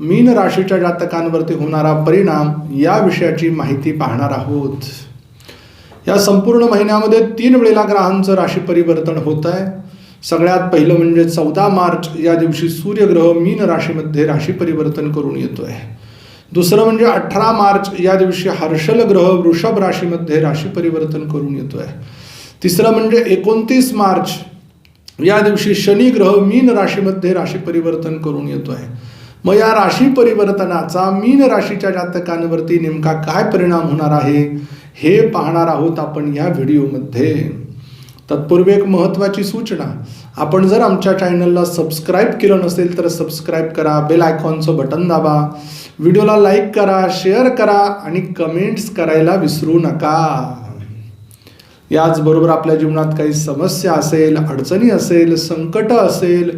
मीन राशीच्या जातकांवरती होणारा परिणाम या विषयाची माहिती पाहणार आहोत. या संपूर्ण महिन्यामध्ये तीन वेळेला ग्रहांचं राशी परिवर्तन होत आहे सगळ्यात पहिलं म्हणजे चौदा मार्च या दिवशी सूर्यग्रह मीन राशीमध्ये राशी परिवर्तन करून येतो आहे दुसरं म्हणजे अठरा मार्च या दिवशी हर्षल ग्रह वृषभ राशीमध्ये राशी परिवर्तन करून येतो आहे तिसरं म्हणजे एकोणतीस मार्च या दिवशी शनी ग्रह मीन राशीमध्ये राशी परिवर्तन करून येतो आहे मग या राशी परिवर्तनाचा मीन राशीच्या जातकांवरती नेमका काय परिणाम होणार आहे हे पाहणार आहोत आपण या व्हिडिओमध्ये. तत्पूर्वी एक महत्त्वाची सूचना आपण जर आमच्या चॅनलला सबस्क्राईब केलं नसेल तर सबस्क्राईब करा बेल आयकॉनचं बटन दाबा व्हिडिओला लाईक करा शेअर करा आणि कमेंट्स करायला विसरू नका. याचबरोबर आपल्या जीवनात काही समस्या असेल अडचणी असेल संकट असेल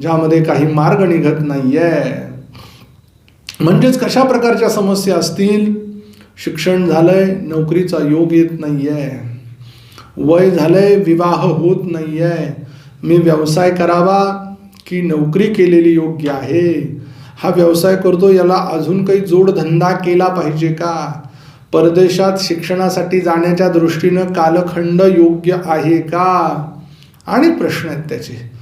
ज्यामध्ये काही मार्ग निघत नाहीये. म्हणजेच कशा प्रकारच्या समस्या असतील? शिक्षण झालंय नोकरीचा योग येत नाहीये. वय झालंय विवाह होत नाहीये. मी व्यवसाय करावा की नोकरी केलेली योग्य आहे? हा व्यवसाय करतो याला अजून काही जोडधंदा केला पाहिजे का? परदेशात शिक्षणासाठी जाण्याच्या दृष्टीनं कालखंड योग्य आहे का? आणि प्रश्न आहेत त्याचे.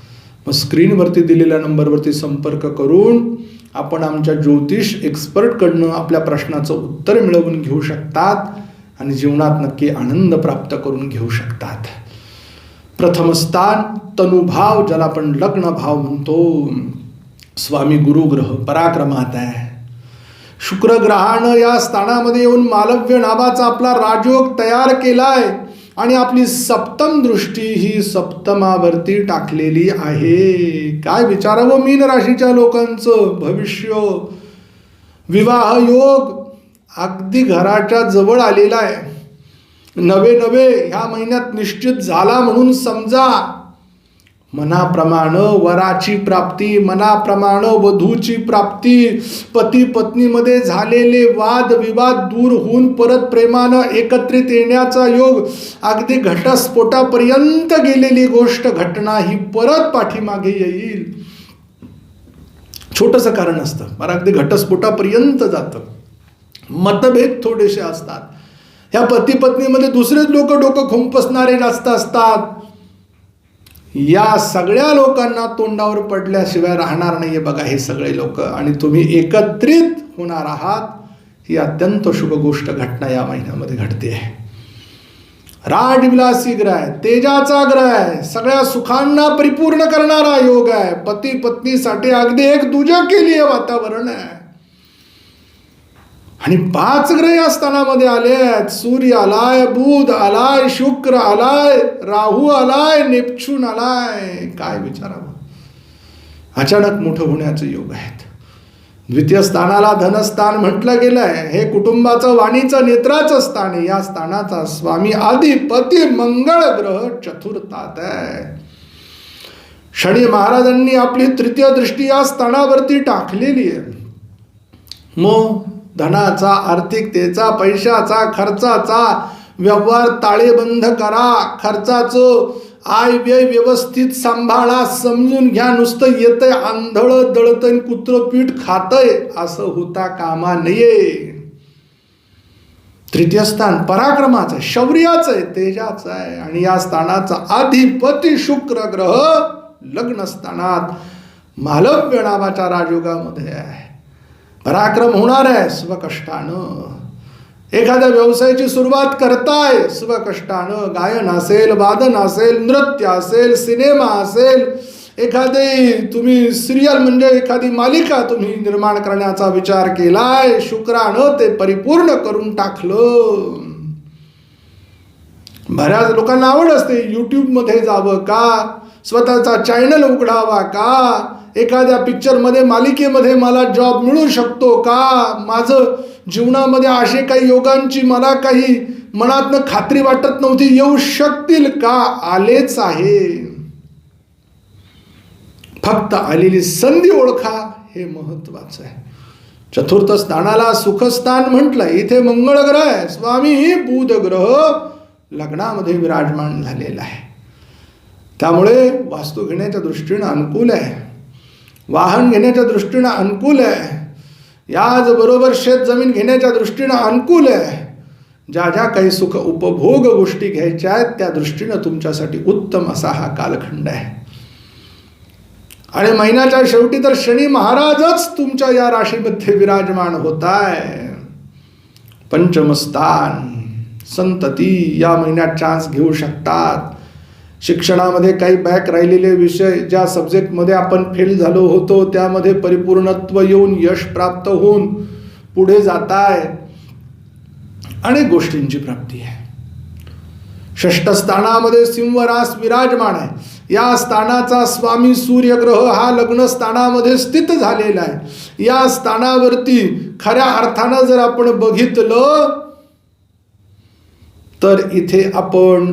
मग स्क्रीनवरती दिलेल्या नंबरवरती संपर्क करून आपण आमच्या ज्योतिष एक्सपर्टकडनं आपल्या प्रश्नाचं उत्तर मिळवून घेऊ शकतात आणि जीवनात नक्की आनंद प्राप्त करून घेऊ शकतात. प्रथम स्थान तनुभाव ज्याला आपण लग्न भाव म्हणतो. स्वामी गुरुग्रह पराक्रमात आहे. शुक्रग्रहानं या स्थानामध्ये येऊन मालव्य नावाचा आपला राजयोग तयार केलाय. आणि आपली सप्तम दृष्टी ही सप्तमावरती टाकलेली आहे. काय विचारावं मीन राशीच्या लोकांचं? भविष्य. विवाह योग अगदी घराच्या जवळ आलेला आहे. नवे नवे ह्या महिन्यात निश्चित झाला म्हणून समजा. मनाप्रमाणे वराची प्राप्ती मनाप्रमाणे वधूची प्राप्ती. पती पत्नीमध्ये झालेले वाद विवाद दूर होऊन परत प्रेमानं एकत्रित येण्याचा योग अगदी घटस्फोटापर्यंत गेलेली गोष्ट घटना ही परत पाठीमागे येईल. छोटंसं कारण असतं. मला अगदी घटस्फोटापर्यंत जातं. मतभेद थोडेसे असतात. ह्या पती पत्नीमध्ये दुसरेच लोक डोकं खुंपसणारे जास्त असतात. या सगळ्या लोकांना तोंडावर पडल्याशिवाय राहणार नाहीये बघा हे सगळे लोक. आणि तुम्ही एकत्रित होणार आहात ही अत्यंत शुभ गोष्ट घटना या महिन्यामध्ये घडते. आहे राजविलासी ग्रह आहे तेजाचा ग्रह आहे सगळ्या सुखांना परिपूर्ण करणारा योग आहे. पती पत्नीसाठी अगदी एक केली आहे वातावरण आहे. आणि पाच ग्रह या स्थानामध्ये आले आहेत सूर्य आलाय बुध आलाय शुक्र आलाय राहू आलाय नेपच्यून आलाय. काय विचारावं? अचानक मोठं होण्याचे योग आहेत. द्वितीय स्थानाला धनस्थान म्हटलं गेलंय. हे कुटुंबाचं वाणीचं नेत्राचं स्थान आहे. या स्थानाचा स्वामी आदिपती मंगळ ग्रह चतुर्थात आहे. शनी महाराजांनी आपली तृतीय दृष्टी या स्थानावरती टाकलेली आहे. मग धनाचा आर्थिकतेचा पैशाचा खर्चाचा व्यवहार ताळेबंद करा. खर्चाचं आय व्यय व्यवस्थित सांभाळा. समजून घ्या नुसतं येतंय आंधळ दळतय कुत्र पीठ खातय. असं होता कामा नये. तृतीय स्थान पराक्रमाचं आहे शौर्याचं आहे तेजाचं आहे. आणि या स्थानाचा अधिपती शुक्र ग्रह लग्न स्थानात मालव्य नावाच्या राजयोगामध्ये आहे. पराक्रम होणार आहे स्वकष्टानं एखाद्या व्यवसायाची सुरुवात करताय स्वकष्टानं गायन असेल वादन असेल नृत्य असेल सिनेमा असेल. एखादी तुम्ही सिरियल म्हणजे एखादी मालिका तुम्ही निर्माण करण्याचा विचार केलाय शुक्रानं ते परिपूर्ण करून टाकलं. बऱ्याच लोकांना आवड असते यूट्यूबमध्ये जावं का? स्वतःचा चॅनल उघडावा का? एखाद्या पिक्चरमध्ये मालिकेमध्ये मला जॉब मिळू शकतो का? माझं जीवनामध्ये असे काही योगांची मला काही मनातनं खात्री वाटत नव्हती. येऊ शकतील का? आलेच आहे. फक्त आलेली संधी ओळखा हे महत्वाचं आहे. चतुर्थ स्थानाला सुखस्थान म्हटलं इथे मंगळ ग्रह आहे. स्वामी बुध ग्रह लग्नामध्ये विराजमान झालेला आहे. त्यामुळे वास्तू घेण्याच्या दृष्टीनं अनुकूल आहे. वाहन घेण्याच्या दृष्टीनं अनुकूल आहे. याचबरोबर शेत जमीन घेण्याच्या दृष्टीनं अनुकूल आहे. ज्या ज्या काही सुख उपभोग गोष्टी घ्यायच्या आहेत त्या दृष्टीनं तुमच्यासाठी उत्तम असा हा कालखंड आहे. आणि महिन्याच्या शेवटी तर शनी महाराजच तुमच्या या राशीमध्ये विराजमान होत आहे पंचमस्थान संतती या महिन्यात चान्स घेऊ शकतात. शिक्षणामध्ये काही बॅक राहिलेले विषय ज्या सब्जेक्टमध्ये आपण फेल झालो होतो त्यामध्ये परिपूर्णत्व येऊन यश प्राप्त होऊन पुढे जाताय. अनेक गोष्टींची प्राप्ती आहे. षष्ठ स्थानामध्ये सिंहरास विराजमान आहे. या स्थानाचा स्वामी सूर्यग्रह हा लग्न स्थानामध्ये स्थित झालेला आहे. या स्थानावरती खऱ्या अर्थानं जर आपण बघितलं तर इथे आपण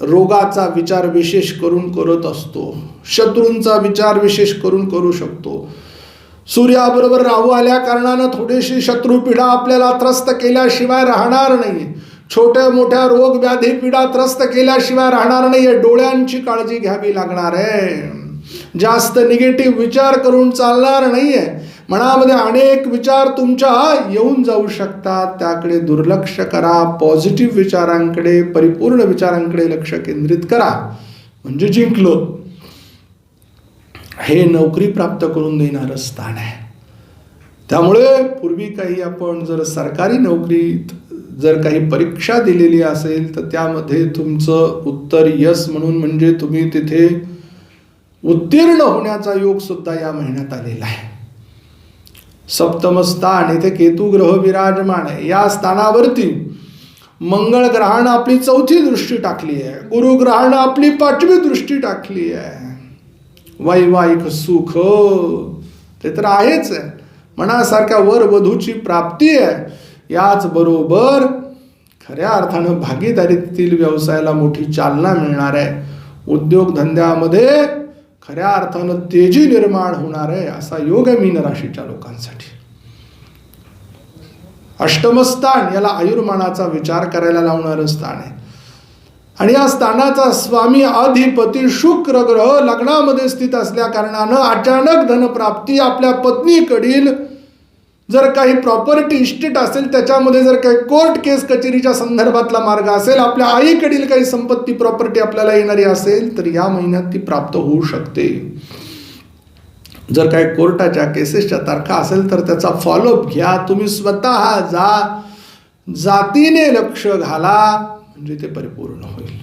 रोगाचा विचार विशेष करून करत असतो. शत्रूंचा विचार विशेष करून करू शकतो. सूर्याबरोबर राहू आल्या कारणानं थोडीशी शत्रुपीडा आपल्याला त्रस्त केल्याशिवाय राहणार नाही छोट्या मोठ्या रोग व्याधी पीडा त्रस्त केल्याशिवाय राहणार नाहीये. डोळ्यांची काळजी घ्यावी लागणार आहे. जास्त निगेटिव्ह विचार करून चालणार नाहीये. मनामध्ये अनेक विचार तुमच्या येऊन जाऊ शकतात. त्याकडे दुर्लक्ष करा. पॉझिटिव्ह विचारांकडे परिपूर्ण विचारांकडे लक्ष केंद्रित करा. म्हणजे जिंकलो. हे नोकरी प्राप्त करून देणारं स्थान आहे. त्यामुळे पूर्वी काही आपण जर सरकारी नोकरीत जर काही परीक्षा दिलेली असेल तर त्यामध्ये तुमचं उत्तर यस म्हणून म्हणजे तुम्ही तिथे उत्तीर्ण होण्याचा योग सुद्धा या महिन्यात आलेला आहे. सप्तम स्थान इथे केतू ग्रह विराजमान आहे. या स्थानावरती मंगळ ग्रहानं आपली चौथी दृष्टी टाकली आहे. गुरुग्रहानं आपली पाचवी दृष्टी टाकली आहे. वैवाहिक सुख ते तर आहेच आहे. मनासारख्या वर वधूची प्राप्ती आहे. याचबरोबर खऱ्या अर्थानं भागीदारीतील व्यवसायाला मोठी चालना मिळणार आहे. उद्योगधंद्यामध्ये खऱ्या अर्थानं तेजी निर्माण होणार आहे असा योग आहे मीन राशीच्या लोकांसाठी. अष्टमस्थान याला आयुर्मानाचा विचार करायला लावणारं स्थान आहे. आणि या स्थानाचा स्वामी अधिपती शुक्र ग्रह लग्नामध्ये स्थित असल्या कारणानं अचानक धनप्राप्ती आपल्या पत्नीकडील जर काही प्रॉपर्टी इस्टेट असेल त्याच्यामध्ये जर काही कोर्ट केस कचेरीच्या संदर्भातला मार्ग असेल आपल्या आईकडील काही संपत्ती प्रॉपर्टी आपल्याला येणारी असेल तर या महिन्यात ती प्राप्त होऊ शकते. जर काही कोर्टाच्या केसेसच्या तारखा असेल तर त्याचा फॉलोअप घ्या. तुम्ही स्वतः जा जातीने लक्ष घाला म्हणजे ते परिपूर्ण होईल.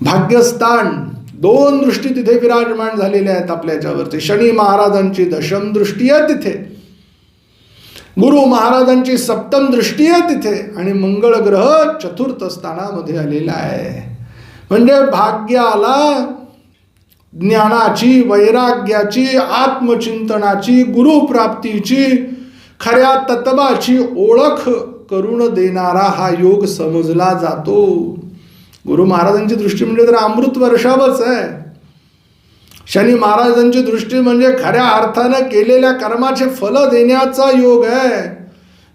भाग्यस्थान दोन दृष्टी तिथे विराजमान झालेल्या आहेत आपल्या याच्यावरती. शनी महाराजांची दशम दृष्टी आहे तिथे. गुरु महाराजांची सप्तम दृष्टी आहे तिथे आणि मंगळ ग्रह चतुर्थ स्थानामध्ये आलेला आहे. म्हणजे भाग्याला ज्ञानाची वैराग्याची आत्मचिंतनाची गुरुप्राप्तीची खऱ्या तत्वाची ओळख करून देणारा हा योग समजला जातो. गुरु महाराजांची दृष्टी म्हणजे तर अमृत वर्षावच आहे. शनी महाराजांची दृष्टी म्हणजे खऱ्या अर्थानं केलेल्या कर्माचे फल देण्याचा योग आहे.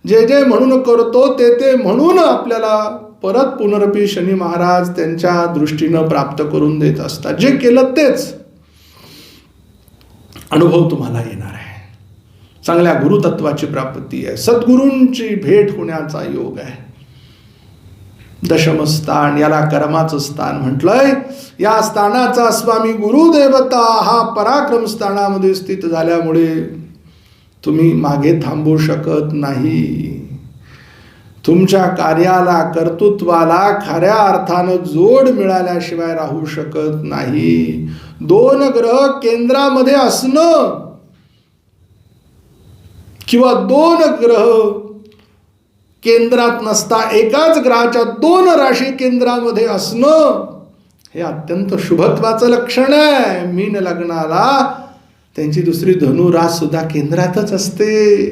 जे जे म्हणून करतो ते ते म्हणून आपल्याला परत पुनरपी शनी महाराज त्यांच्या दृष्टीनं प्राप्त करून देत असतात. जे केलं तेच अनुभव तुम्हाला येणार आहे. चांगल्या गुरुतत्वाची प्राप्ती आहे. सद्गुरूंची भेट होण्याचा योग आहे. दशमस्थान याला कर्माचं स्थान म्हटलंय. या स्थानाचा स्वामी गुरुदेवता हा पराक्रम स्थानामध्ये स्थित झाल्यामुळे तुम्ही मागे थांबू शकत नाही. तुमच्या कार्याला कर्तृत्वाला खऱ्या अर्थानं जोड मिळाल्याशिवाय राहू शकत नाही. दोन ग्रह केंद्रामध्ये असणं किंवा दोन ग्रह केंद्रात नसता एकाच ग्रहाच्या दोन राशी केंद्रामध्ये असणं हे अत्यंत शुभत्वाचं लक्षण आहे. मीन लग्नाला त्यांची दुसरी धनुरास सुद्धा केंद्रातच असते.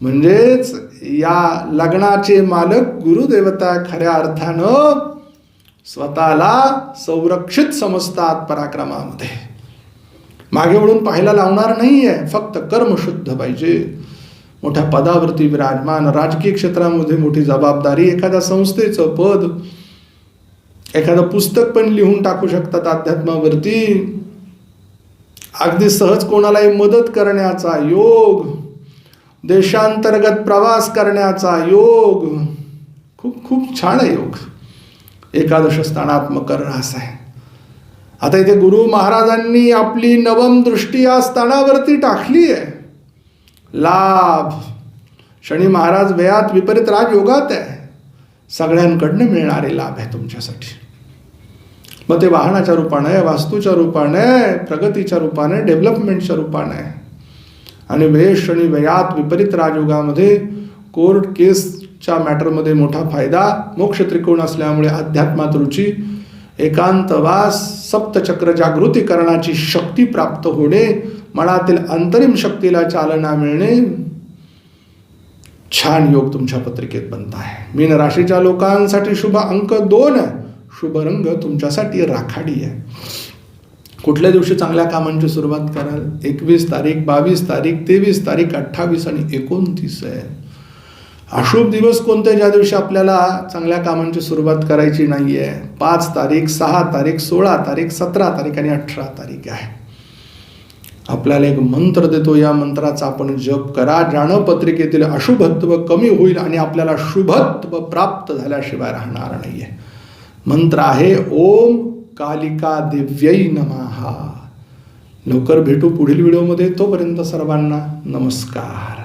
म्हणजेच या लग्नाचे मालक गुरुदेवता खऱ्या अर्थानं स्वतःला संरक्षित समजतात पराक्रमामध्ये. मागे वळून पाहायला लावणार नाहीये फक्त कर्म शुद्ध पाहिजे. मोठ्या पदावरती विराजमान राजकीय क्षेत्रामध्ये मोठी जबाबदारी एखाद्या संस्थेचं पद एखादं पुस्तक पण लिहून टाकू शकतात अध्यात्मावरती. अगदी सहज कोणालाही मदत करण्याचा योग देशांतर्गत प्रवास करण्याचा योग. खूप खूप छान आहे योग. एकादश स्थानात्मक रास आहे. आता इथे गुरु महाराजांनी आपली नवम दृष्टी या स्थानावरती टाकली आहे. लाभ. शनी महाराज वयात विपरीत राजयोगात आहे. सगळ्यांकडनं मिळणारे लाभ आहे तुमच्यासाठी. मग ते वाहनाच्या रूपाने वास्तूच्या रूपाने प्रगतीच्या रूपाने डेव्हलपमेंटच्या रूपाने आणि वेश आणि व्ययात विपरीत राजयोगामध्ये कोर्ट केसच्या मॅटरमध्ये मोठा फायदा मोक्ष त्रिकोण असल्यामुळे अध्यात्मात रुची एकांतवास सप्तचक्र जागृती करण्याची शक्ती प्राप्त होणे मनातील अंतरिम शक्तीला चालना मिळणे छान योग तुमच्या पत्रिकेत बनत आहे. मीन राशीच्या लोकांसाठी शुभ अंक दोन आहे शुभ रंग तुमच्यासाठी राखाडी आहे. कुठल्या दिवशी चांगल्या कामांची सुरुवात कराल? एकवीस तारीख बावीस तारीख तेवीस तारीख अठ्ठावीस आणि एकोणतीस आहे. अशुभ दिवस कोणते ज्या दिवशी आपल्याला चांगल्या कामांची सुरुवात करायची नाही आहे पाच तारीख सहा तारीख सोळा तारीख सतरा तारीख आणि अठरा तारीख आहे. आपल्याला एक मंत्र देतो या मंत्राचा आपण जप करा. जाणं पत्रिकेतील अशुभत्व कमी होईल आणि आपल्याला शुभत्व प्राप्त झाल्याशिवाय राहणार नाही आहे मंत्र आहे ओम कालिका दिव्यै नमहा लवकर भेटू पुढील व्हिडिओमध्ये. तोपर्यंत सर्वांना नमस्कार.